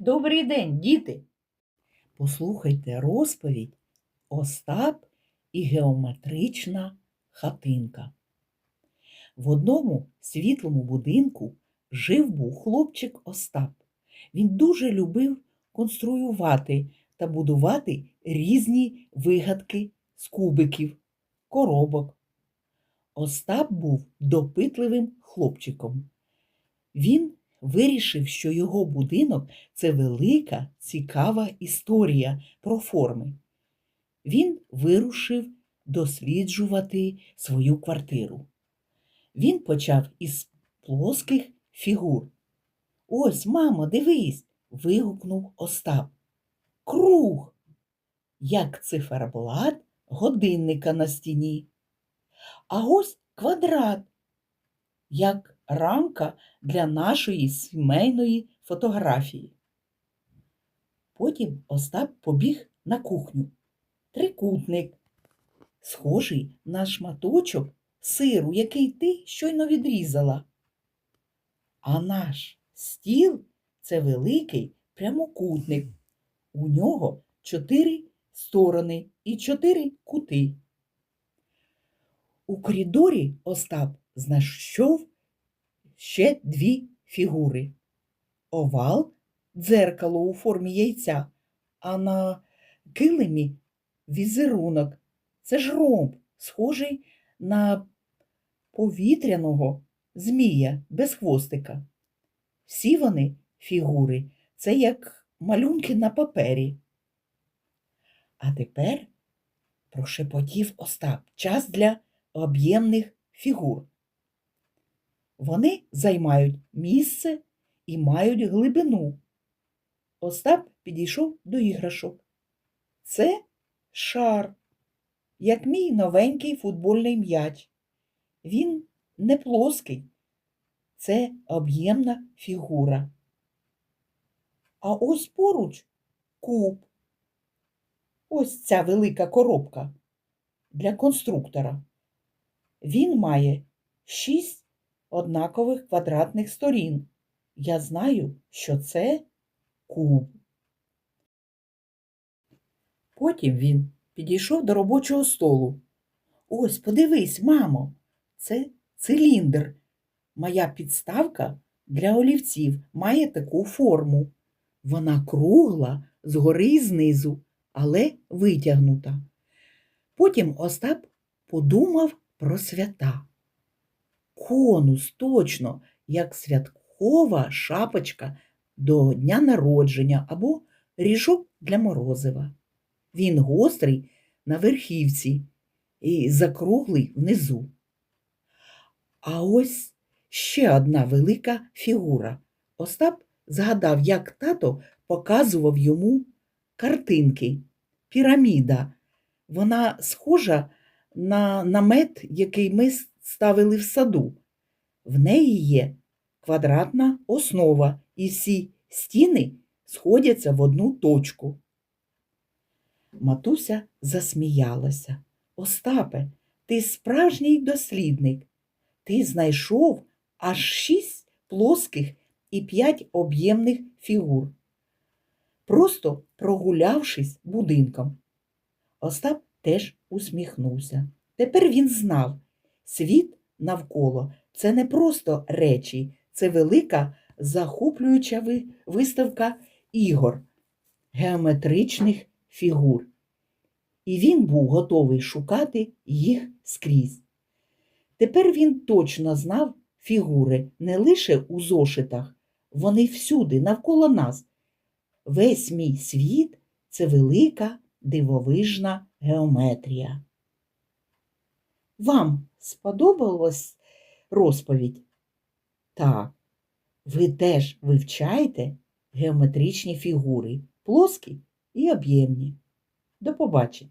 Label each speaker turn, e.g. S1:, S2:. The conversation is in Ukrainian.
S1: Добрий день, діти! Послухайте розповідь Остап і геометрична хатинка. В одному світлому будинку жив був хлопчик Остап. Він дуже любив конструювати та будувати різні вигадки з кубиків, коробок. Остап був допитливим хлопчиком. Він вирішив, що його будинок це велика, цікава історія про форми. Він вирушив досліджувати свою квартиру. Він почав із плоских фігур. Ось, мамо, дивись. вигукнув Остап. Круг, як циферблат годинника на стіні. А ось квадрат, як рамка для нашої сімейної фотографії. Потім Остап побіг на кухню. Трикутник, схожий на шматочок сиру, який ти щойно відрізала. А наш стіл це великий прямокутник. У нього чотири сторони і чотири кути. У коридорі Остап знайшов ще дві фігури. Овал дзеркало у формі яйця, а на килимі візерунок. Це ж ромб, схожий на повітряного змія без хвостика. Всі вони фігури, це як малюнки на папері. А тепер прошепотів Остап час для об'ємних фігур. Вони займають місце і мають глибину. Остап підійшов до іграшок. Це шар, як мій новенький футбольний м'яч. Він не плоский, це об'ємна фігура. А ось поруч куб. Ось ця велика коробка для конструктора. Він має шість однакових квадратних сторін. Я знаю, що це куб. Потім він підійшов до робочого столу. Ось, подивись, мамо, це циліндр. Моя підставка для олівців має таку форму. Вона кругла згори і знизу, але витягнута. Потім Остап подумав про свята. Конус точно, як святкова шапочка до дня народження або ріжок для морозива. Він гострий на верхівці і закруглий внизу. А ось ще одна велика фігура. Остап згадав, як тато показував йому картинки. Піраміда. Вона схожа на намет, який ми ставили в саду. В неї є квадратна основа, і всі стіни сходяться в одну точку. Матуся засміялася. Остапе, ти справжній дослідник. Ти знайшов аж шість плоских і п'ять об'ємних фігур. Просто прогулявшись будинком. Остап теж усміхнувся. Тепер він знав, світ навколо це не просто речі, це велика захоплююча виставка ігор, геометричних фігур. І він був готовий шукати їх скрізь. Тепер він точно знав фігури не лише у зошитах, вони всюди, навколо нас. Весь мій світ це велика дивовижна геометрія. Вам сподобалась розповідь? Так, ви теж вивчаєте геометричні фігури, плоскі і об'ємні. До побачення!